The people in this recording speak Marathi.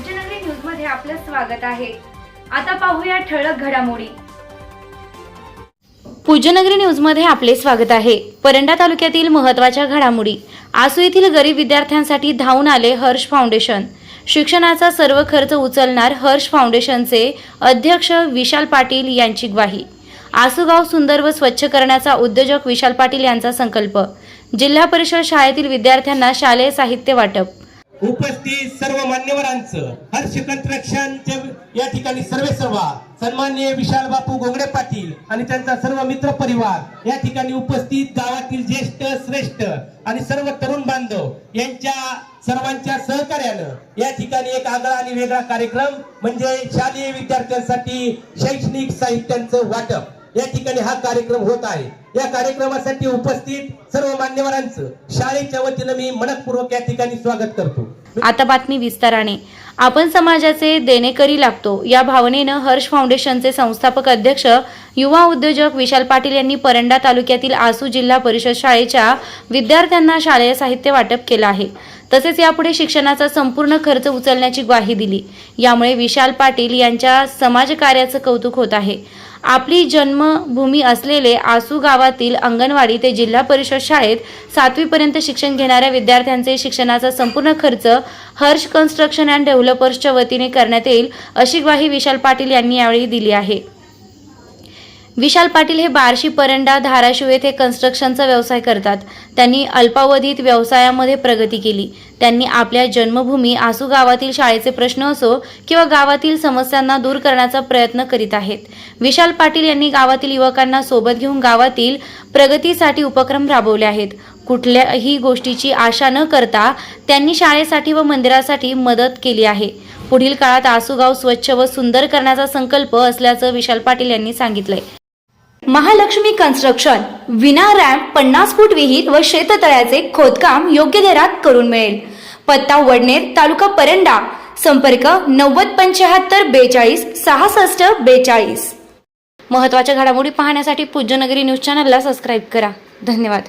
पूज्यनगरी न्यूजमध्ये आपलं स्वागत आहे. आता पाहूया ठळक घडामोडी. पूज्यनगरी न्यूजमध्ये आपले स्वागत आहे. परंडा तालुक्यातील महत्त्वाच्या घडामोडी. आसू येथील गरीब विद्यार्थ्यांसाठी धावून आले हर्ष फाउंडेशन. शिक्षणाचा सर्व खर्च उचलणार हर्ष फाउंडेशनचे अध्यक्ष विशाल पाटील यांची ग्वाही. आसूगाव सुंदर व स्वच्छ करण्याचा उद्योजक विशाल पाटील यांचा संकल्प. जिल्हा परिषद शाळेतील विद्यार्थ्यांना शालेय साहित्य वाटप. उपस्थित सर्व मान्यवरांचं हर्ष रक्षांचे या ठिकाणी सर्वे सर्वा सन्मान्य विशाल बापू गोंगडे पाटील आणि त्यांचा सर्व मित्र परिवार या ठिकाणी उपस्थित गावातील ज्येष्ठ श्रेष्ठ आणि सर्व तरुण बांधव यांच्या सर्वांच्या सहकार्यानं या ठिकाणी एक आगळा आणि वेगळा कार्यक्रम म्हणजे शालेय विद्यार्थ्यांसाठी शैक्षणिक साहित्यांचं वाटप. या ठिकाणी हा कार्यक्रम होत आहे. या कार्यक्रमासाठी उपस्थित सर्व मान्यवरांचं शाळेच्या वतीनं मी मनपूर्वक या ठिकाणी स्वागत करतो. आता बातमी विस्ताराने. आपण समाजाचे देणेकरी लागतो. या भावनेनं हर्ष फाउंडेशनचे संस्थापक अध्यक्ष युवा उद्योजक विशाल पाटील यांनी परंडा तालुक्यातील आसू जिल्हा परिषद शाळेच्या विद्यार्थ्यांना शालेय साहित्य वाटप केलं आहे. तसेच यापुढे शिक्षणाचा संपूर्ण खर्च उचलण्याची ग्वाही दिली. यामुळे विशाल पाटील यांच्या समाजकार्याचं कौतुक होत आहे. आपली जन्मभूमी असलेले आसू गावातील अंगणवाडी ते जिल्हा परिषद शाळेत सातवीपर्यंत शिक्षण घेणाऱ्या विद्यार्थ्यांचे शिक्षणाचा संपूर्ण खर्च हर्ष कन्स्ट्रक्शन अँड डेव्हलपर्सच्या वतीने करण्यात येईल अशी ग्वाही विशाल पाटील यांनी यावेळी दिली आहे. विशाल पाटील हे बार्शी परंडा धाराशिव येथे कन्स्ट्रक्शनचा व्यवसाय करतात. त्यांनी अल्पावधीत व्यवसायामध्ये प्रगती केली. त्यांनी आपल्या जन्मभूमी आसू गावातील शाळेचे प्रश्न असो किंवा गावातील समस्यांना दूर करण्याचा प्रयत्न करीत आहेत. विशाल पाटील यांनी गावातील युवकांना सोबत घेऊन गावातील प्रगतीसाठी उपक्रम राबवले आहेत. कुठल्याही गोष्टीची आशा न करता त्यांनी शाळेसाठी व मंदिरासाठी मदत केली आहे. पुढील काळात आसूगाव स्वच्छ व सुंदर करण्याचा संकल्प असल्याचं विशाल पाटील यांनी सांगितलंय. महालक्ष्मी कन्स्ट्रक्शन विना रॅम्प पन्नास फूट विहीर व शेततळ्याचे खोदकाम योग्य दरात करून मिळेल. पत्ता वडनेर तालुका परंडा. संपर्क नव्वद पंच्याहत्तर बेचाळीस सहासष्ट बेचाळीस. महत्त्वाच्या घडामोडी पाहण्यासाठी पूज्यनगरी न्यूज चॅनलला सबस्क्राईब करा. धन्यवाद.